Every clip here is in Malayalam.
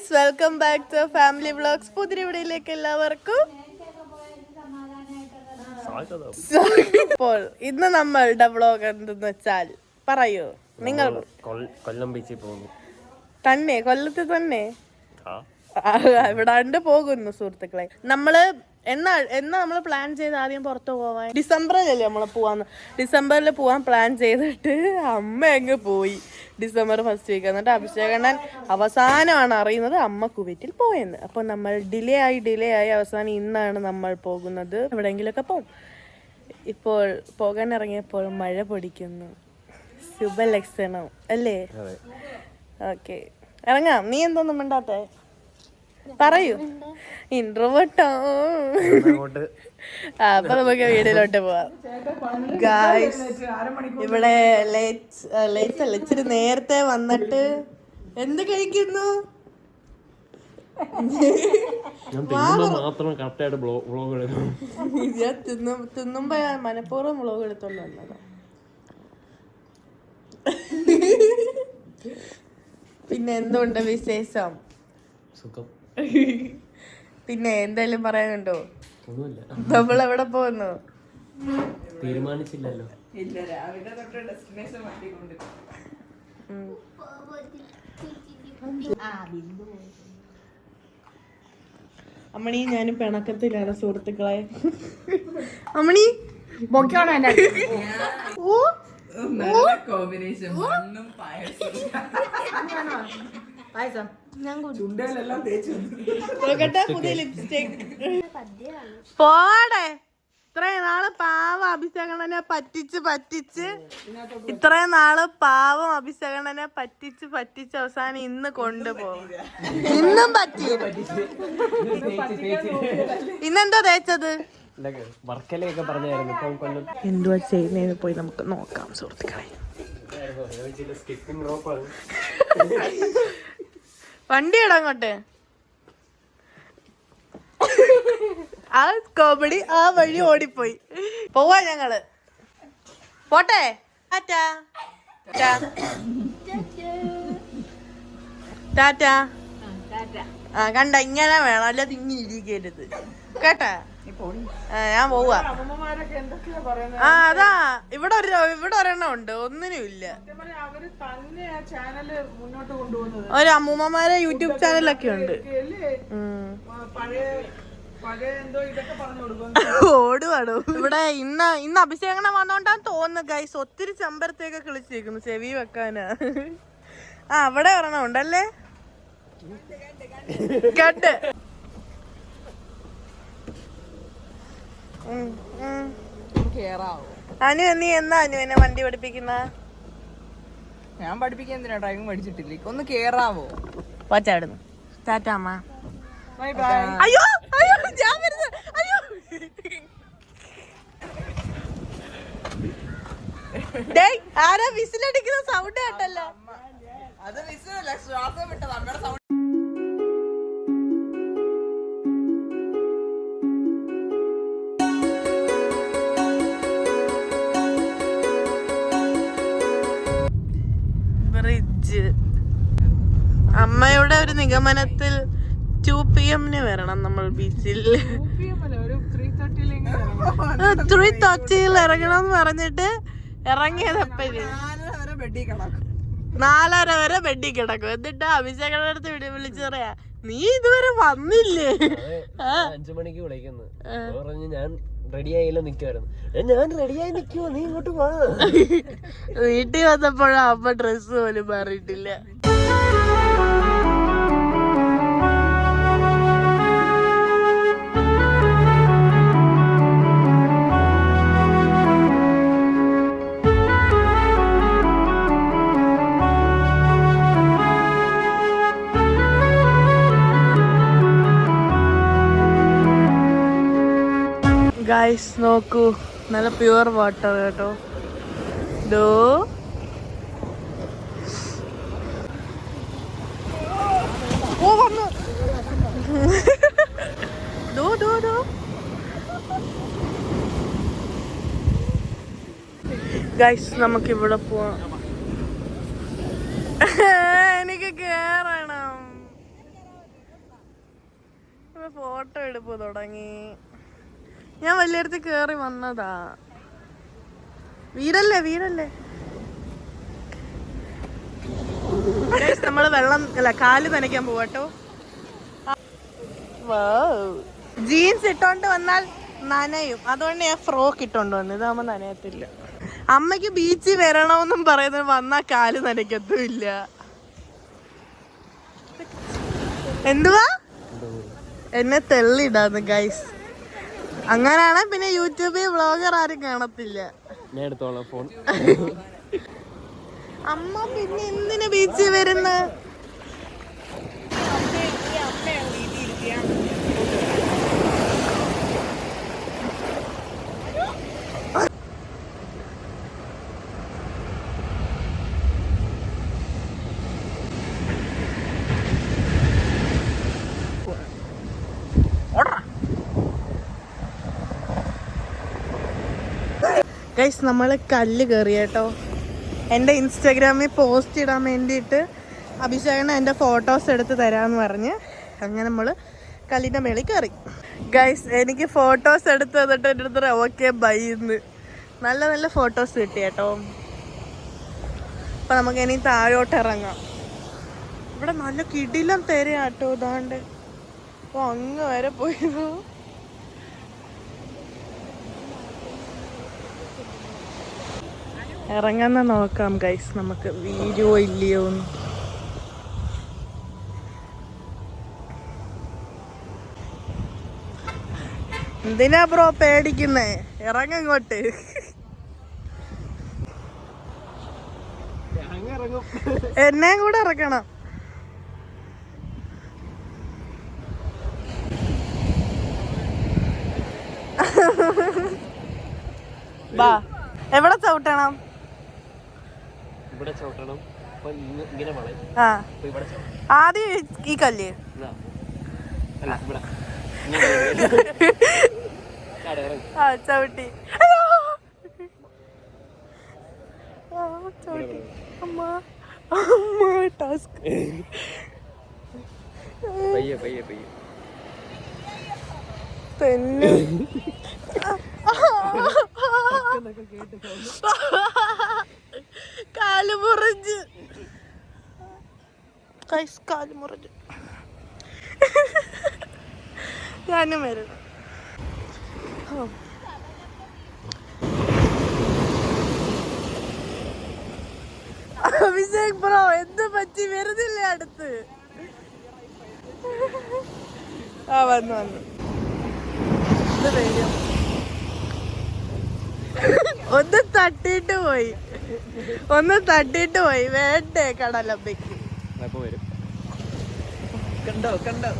Guys welcome back to family vlogs പുതിരിവിടയിലേക്ക് എല്ലാവർക്കും ഇപ്പോൾ ഇന്ന് നമ്മളുടെ വ്ളോഗ് എന്തെന്ന് വെച്ചാൽ പറയൂ നിങ്ങൾ കൊല്ലം ബീച്ചിൽ പോകുന്നു. തന്നെ കൊല്ലത്ത് തന്നെ? ഇവിടാണ്ട് പോകുന്നു സുഹൃത്തുക്കളെ. നമ്മൾ എന്നാ എന്നാ നമ്മൾ പ്ലാൻ ചെയ്ത് ആദ്യം പുറത്തു പോവാൻ? ഡിസംബറിലല്ലേ നമ്മൾ പോവാന്ന്? ഡിസംബറിൽ പോവാൻ പ്ലാൻ ചെയ്തിട്ട് അമ്മ അങ്ങ് പോയി. ഡിസംബർ ഫസ്റ്റ് വീക്ക് എന്നിട്ട് അഭിഷേകണ്ണൻ അവസാനമാണ് അറിയുന്നത് അമ്മ കുവൈറ്റിൽ പോയെന്ന്. അപ്പോൾ നമ്മൾ ഡിലേ ആയി ഡിലേ ആയി അവസാനം ഇന്നാണ് നമ്മൾ പോകുന്നത്. എവിടെയെങ്കിലുമൊക്കെ പോകും ഇപ്പോൾ പോകാൻ ഇറങ്ങിയപ്പോൾ മഴ പൊടിക്കുന്നു. ശുഭലക്ഷണം അല്ലേ? ഓക്കെ ഇറങ്ങാം. നീ എന്തോന്നും മിണ്ടാത്തേ? പറയൂ. ഇൻട്രോട്ടോ അപ്പൊ നമുക്ക് വീടിലോട്ട് പോവാം. ഗായ്സ് ഇവിടെ ലേറ്റ് ലേറ്റ് അല്ല ഇച്ചിരി നേരത്തെ വന്നിട്ട് എന്ത് കഴിക്കുന്നു? മാത്രം കറക്റ്റായിട്ട് വ്ളോഗ് എടുക്കും ഞാൻ തിന്നും തിന്നുമ്പോ മനഃപൂർവം വ്ളോഗ് എടുത്തോണ്ട് വന്നത്. പിന്നെ എന്തുണ്ട് വിശേഷം? സുഖം. പിന്നെ എന്തായാലും പറയാനുണ്ടോ നമ്മൾ എവിടെ പോകുന്നു തീരുമാനിച്ചില്ലല്ലോ. ഉം. അമ്മണി ഞാനും പിണക്കത്തിലാണ് സുഹൃത്തുക്കളെ. അമ്മണി? ഓ കോമ്പിനേഷൻ മണ്ണും പായസവും നോക്കട്ടെ പുതിയ ലിപ്സ്റ്റിക് പോടെ. ഇത്രയും നാൾ പാവം അഭിഷേകണ്ണനെ പറ്റിച്ച് പറ്റിച്ച് ഇത്രയും നാൾ പാവം അഭിഷേകണ്ണനെ പറ്റിച്ച് പറ്റിച്ച് അവസാനം ഇന്ന് കൊണ്ടുപോകും. ഇന്നും പറ്റി ഇന്നെന്താ തേച്ചത്? എന്തുവാ ചെയ്യുന്നതെന്ന് പോയി നമുക്ക് നോക്കാം സുഹൃത്തുക്കളെ. സ്കിപ്പിംഗ് ഇടാ വണ്ടി ഇടങ്ങോട്ടെ ആ കോമഡി ആ വഴി ഓടിപ്പോയി. പോവാ ഞങ്ങൾ. പോട്ടെ? ടാറ്റാ. ടാറ്റാ. ആ കണ്ട ഇങ്ങനെ വേണം. അല്ലാതെ ഇങ്ങനെ ഇരിക്കരുത്. കേട്ടാ? ഞാൻ പോവാ. ആ അതാ. ഇവിടെ ഒരു ഇവിടെ ഒരെണ്ണം ഉണ്ട്. ഒന്നിനും ഇല്ല. അവർ തന്നെ ആ ചാനൽ മുന്നോട്ട് കൊണ്ടുപോകുന്നത്. ഒരു അമ്മൂമ്മമാരെ യൂട്യൂബ് ചാനലൊക്കെ ഉണ്ട്. ഓടുവാടോ. ഇവിടെ ഇന്ന് ഇന്ന് അഭിഷേകണം വന്നോണ്ടാന്ന് തോന്നുന്നു ഗൈസ് ഒത്തിരി ചെമ്പരത്തേക്ക് കിളിച്ചിരിക്കുന്നു ചെവി വെക്കാനാ. ആ അവിടെ ഒരെണ്ണം ഉണ്ടല്ലേ? കണ്ട്. അനു നീ എന്നാ അനുവിനെ വണ്ടി പഠിപ്പിക്കുന്ന? ഞാൻ പഠിപ്പിക്കാൻ എന്തിനാ? ഡ്രൈവിംഗ് പഠിച്ചിട്ടില്ല? ഒന്ന് കേറാവോ? പോച്ചാടുന്നു ടാറ്റാ അമ്മ. ബൈ ബൈ അയ്യോ അയ്യോ ഞാൻ വരുന്നത് അയ്യോ. ഡേയ് ആരാ വിസിലടിക്കുന്ന സൗണ്ട് കേട്ടല്ലോ? അത് വിസിലല്ല ശ്വാസം വിട്ടത്. അമ്മയുടെ സൗണ്ട് അമ്മയുടെ ഒരു നിഗമനത്തിൽ ടു പി എമ്മിന് വരണം നമ്മൾ ബീച്ചിൽ ഒരു ത്രീ തേർട്ടിയിൽ ഇറങ്ങണം. എന്ന് പറഞ്ഞിട്ട് കിടക്കും. നാലര വരെ ബെഡിൽ കിടക്കും. എന്നിട്ട് അഭിഷേകയുടെ അടുത്ത് വിളി വിളിച്ചു പറയാ നീ ഇതുവരെ വന്നില്ലേ? അഞ്ചു മണിക്ക് വിളിക്കുന്നു. പറഞ്ഞു ഞാൻ റെഡി ആയില്ല നിക്കുവായിരുന്നു. ഞാൻ ഞാൻ റെഡിയായി നിക്കുവോ നീ ഇങ്ങോട്ട് വാ. വീട്ടിൽ വന്നപ്പോഴാ അമ്മ ഡ്രസ്സ് പോലും മാറിയിട്ടില്ല. ഗൈസ് നോക്കൂ. നല്ല പ്യുവർ വാട്ടർ കേട്ടോ. ഡോ ഓ വന്നു. ഡോ ഡോ ഡോ ഗൈസ് നമുക്ക് ഇവിടെ പോവാം. എനിക്ക് കേറണം. ഫോട്ടോ എടുപ്പ് തുടങ്ങി. ഞാൻ വലിയടത്ത് കേറി വന്നതാ. വീടല്ലേ വീടല്ലേ? നമ്മൾ വെള്ളം അല്ല കാൽ നനയ്ക്കാൻ പോവാട്ടോ ജീൻസ് ഇട്ടോണ്ട് വന്നാൽ നനയും. അതുകൊണ്ട് ഞാൻ ഫ്രോക്ക് ഇട്ടോണ്ട് വന്നു. ഇതാകുമ്പോ നനയത്തില്ല. അമ്മയ്ക്ക് ബീച്ചിൽ വരണമെന്നും പറയുന്നത് വന്നാ കാൽ നനയ്ക്കത്തുമില്ല. എന്തുവാ? എന്നെ തെള്ളിടാന്ന് ഗൈസ് അങ്ങനാണ് പിന്നെ യൂട്യൂബിൽ വ്ളോഗർ ആരും കാണത്തില്ല. ഞാൻ എടുത്തോളാം ഫോൺ. അമ്മ പിന്നെ എന്തിനു ബീച്ചിൽ വരുന്ന? ഗൈസ് നമ്മൾ കല്ല് കയറി കേട്ടോ. എന്റെ ഇൻസ്റ്റാഗ്രാമിൽ പോസ്റ്റ് ഇടാൻ വേണ്ടിയിട്ട് അഭിഷേകനെ എന്റെ ഫോട്ടോസ് എടുത്ത് തരാമെന്ന് പറഞ്ഞ് അങ്ങനെ നമ്മൾ കല്ലിന്റെ മേളിൽ കയറി ഗൈസ് എനിക്ക് ഫോട്ടോസ് എടുത്ത് തന്നിട്ട് എന്റെ അടുത്ത് ഓക്കെ ബൈ എന്ന് നല്ല നല്ല ഫോട്ടോസ് കിട്ടി കേട്ടോ. അപ്പം നമുക്ക് ഇനി താഴോട്ട് ഇറങ്ങാം. ഇവിടെ നല്ല കിടിലം തരാട്ടോ ഇതാണ്ട്. അപ്പോൾ അങ്ങ് വരെ പോയിരുന്നു. ഇറങ്ങാൻ നോക്കാം ഗൈസ് നമുക്ക് വീഡിയോ ഇല്ലയോ എന്ന്. എന്തിനാ ബ്രോ പേടിക്കുന്നേ? ഇറങ്ങങ്ങോട്ട് ഇറങ്ങും എന്നെയും കൂടെ ഇറക്കണം. ബാ. എവിടെ ചവിട്ടണം? ഇവിടെ ചവിട്ടണം. അപ്പൊ ഇങ്ങ- ഇങ്ങനെ വളയും അപ്പൊ ഇവിടെ ചവിട്ടണം. ആദ്യം ഈ കല്ല്. ഇതാ. അല്ല ഇവിടെ. ഇങ്ങനെ ആ ചവിട്ടി. അയ്യോ. ആ, ചവിട്ടി. അമ്മ അമ്മ ടാസ്ക് പയ്യെ പയ്യെ പയ്യെ. തന്നെ. കാൽ മുറിഞ്ഞ്. കൈസ് കാൽ മുറിഞ്ഞ്. ഞാനും വരണം ഓ. അഭിഷേക് ബ്രോ എന്ത് പറ്റി? വരുന്നില്ലേ അടുത്ത്? ആ വന്നു വന്നു. വരും ഒന്ന് തട്ടിയിട്ട് പോയി. ഒന്ന് തട്ടിട്ട് പോയി. വേണ്ടേ വരും. കണ്ടോ കണ്ടോ?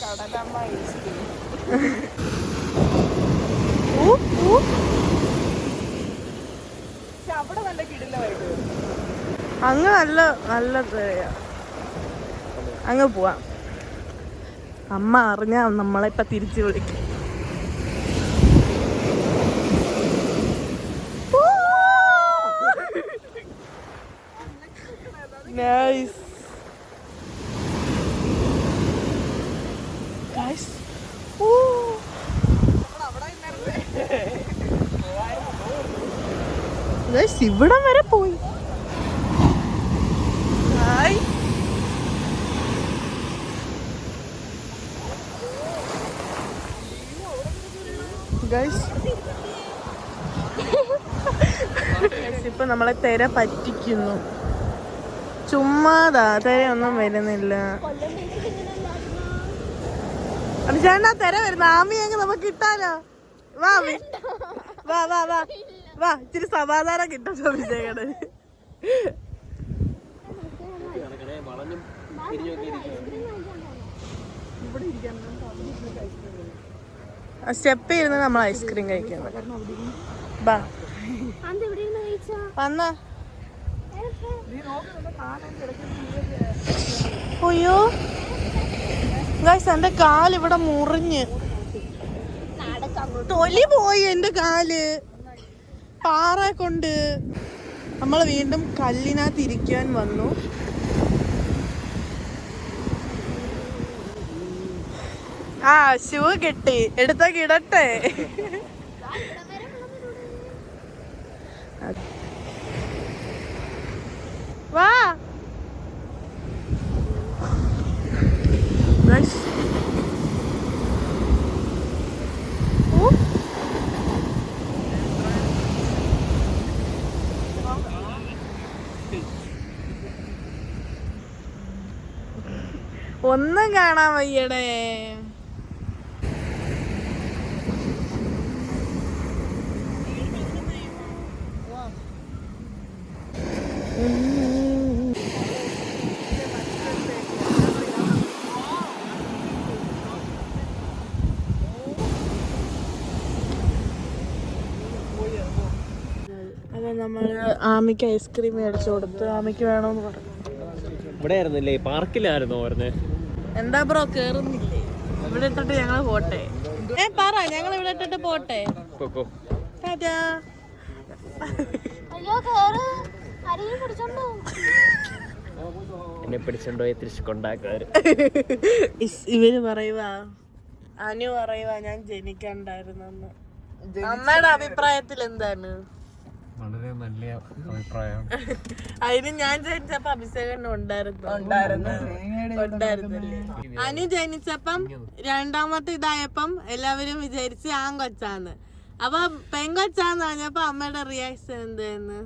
കടലമ്മ അവിടെ നല്ല കിടിലമായിട്ട് അങ്ങ് നല്ല നല്ല. അങ്ങ് പോവാം. അമ്മ അറിഞ്ഞ നമ്മളെ ഇപ്പൊ തിരിച്ചു വിളിക്കും. ഗൈസ് ഇവിടം വരെ പോയി ഹായ് ഗൈസ് ഇപ്പൊ നമ്മളെ തെര പറ്റിക്കുന്നു. ചുമ്മാതാ തെരയൊന്നും വരുന്നില്ല. ചേട്ടാ തെര വരുന്ന. ആമി അങ്ങ് നമുക്ക് കിട്ടാലോ വാ വാ വാ വാ. വാ ഇച്ചിരി സമാധാനം കിട്ടും വളഞ്ഞും സ്റ്റെപ്പ് ഇരുന്ന് നമ്മൾ ഐസ്ക്രീം കഴിക്കുന്നത് ബാ. വന്ന. അയ്യോ. ഗൈസ് എന്റെ കാൽ ഇവിടെ മുറിഞ്ഞ്. തൊലി പോയി എന്റെ കാൽ. പാറ കൊണ്ട് നമ്മൾ വീണ്ടും കല്ലിനകത്ത് ഇരിക്കാൻ വന്നു. ആ ഷൂ കിട്ടി. എടുത്ത കിടട്ടെ. വാ. ഒന്നും കാണാൻ വയ്യടേ. അപ്പൊ നമ്മൾ ആമിക്ക് ഐസ്ക്രീം മേടിച്ചു കൊടുത്ത് ആമിക്ക് വേണോന്ന് പറഞ്ഞു. ഇവിടെ ആയിരുന്നില്ലേ പാർക്കിലായിരുന്നു പറഞ്ഞു എന്താ ബ്രോ കേറുന്നില്ലേ? ഇവിടെ ഇട്ടിട്ട് ഞങ്ങൾ പോട്ടെ? ഏ പറ ഞങ്ങൾ ഇവിടെ ഇട്ടിട്ട് പോട്ടെ? ടാറ്റാ. എന്നെ പിടിച്ചോണ്ടോ തിരിച്ചു കൊണ്ടാക്കാറ് ഇവർ പറയുവാ അനു പറയുവാ ഞാൻ ജനിക്കണ്ടായിരുന്നെന്ന്. അമ്മയുടെ അഭിപ്രായത്തിൽ എന്താണ് വളരെ നല്ല അഭിപ്രായമാണ് അതിന് ഞാൻ ജനിച്ചപ്പോ അഭിഷേകം ഉണ്ടായിരുന്നു. ഉണ്ടായിരുന്നല്ലേ? അനു ജനിച്ചപ്പം രണ്ടാമത്തെ ഇതായപ്പം എല്ലാവരും വിചാരിച്ച് ആങ്കൊച്ചാന്ന് അപ്പൊ പെങ്കൊച്ചാന്ന് പറഞ്ഞപ്പോ അമ്മയുടെ റിയാക്ഷൻ എന്തായിരുന്നു?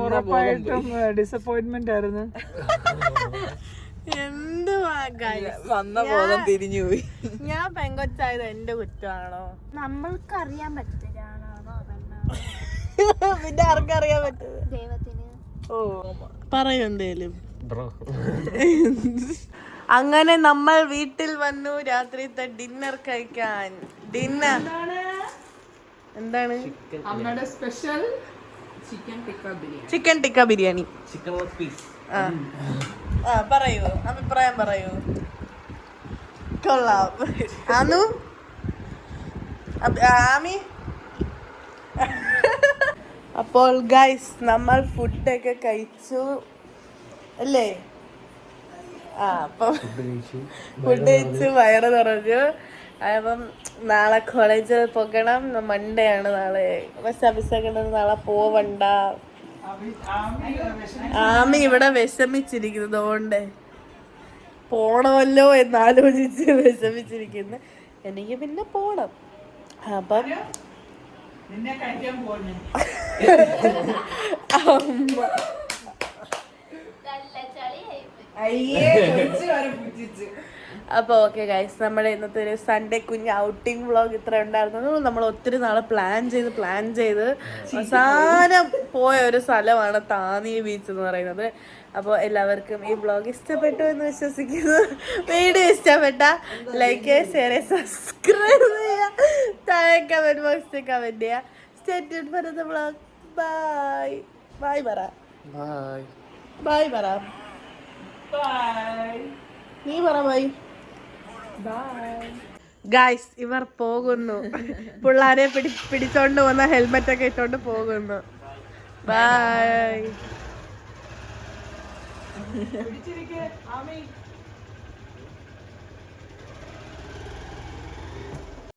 ഉറപ്പായിട്ടും ഡിസപ്പോയിന്റ്മെന്റ് ആയിരുന്നു. ഞാൻ പെങ്കൊച്ചായത് എന്റെ കുറ്റമാണോ? നമ്മൾക്ക് അറിയാൻ പറ്റില്ലാണോ പിന്നെ ആർക്കറിയാൻ പറ്റുന്നത് ഓ. പറയൂ എന്തേലും. അങ്ങനെ നമ്മൾ വീട്ടിൽ വന്നു രാത്രിത്തെ ഡിന്നർ കഴിക്കാൻ. ഡിന്നർ എന്താണ്? അമ്മയുടെ special chicken tikka biryani chicken tikka biryani chicken piece ആ. പറയൂ. അഭിപ്രായം പറയൂ. കൊള്ളാം. അനു? അബ്- ആമി? അപ്പോൾ ഗൈസ് നമ്മൾ ഫുഡൊക്കെ കഴിച്ചു. അല്ലേ? ആ അപ്പം ഫുഡ് കഴിച്ച്. വയറ് നിറഞ്ഞു. അപ്പം നാളെ കോളേജിൽ പോകണം. മൺഡേ ആണ് നാളെ. പക്ഷെ അഭിഷേകണ്ണൻ നാളെ പോവണ്ട. ആമി ഇവിടെ വിഷമിച്ചിരിക്കുന്നത് അതുകൊണ്ട് പോണമല്ലോ എന്നാലോചിച്ച് വിഷമിച്ചിരിക്കുന്നു. എനിക്ക് പിന്നെ പോണം. അപ്പം അമ്മ. അയ്യേ അപ്പോൾ ഓക്കെ ഗൈസ് നമ്മുടെ ഇന്നത്തെ ഒരു സൺഡേ കുഞ്ഞ് ഔട്ടിംഗ് വ്ളോഗ് ഇത്ര ഉണ്ടായിരുന്നു നമ്മൾ ഒത്തിരി നാളെ പ്ലാൻ ചെയ്ത് പ്ലാൻ ചെയ്ത് അവസാനം പോയ ഒരു സ്ഥലമാണ് താനി ബീച്ച് എന്ന് പറയുന്നത്. അപ്പോൾ എല്ലാവർക്കും ഈ വ്ളോഗ് ഇഷ്ടപ്പെട്ടു എന്ന് വിശ്വസിക്കുന്നു. വീഡിയോ ഇഷ്ടപ്പെട്ട ലൈക്ക് ഷെയർ സബ്സ്ക്രൈബ് ചെയ്യുക താഴെ കമന്റ് ബോക്സിൽ കമന്റ് ചെയ്യുക state for the vlog bye bye പറ ബൈ ബൈ പറ നീ പറ ബൈ ഗായ്സ് ഇവർ പോകുന്നു. പിള്ളാരെ പിടി പിടിച്ചോണ്ട് വന്ന ഹെൽമെറ്റ് ഒക്കെ ഇട്ടോണ്ട് പോകുന്നു. ബൈ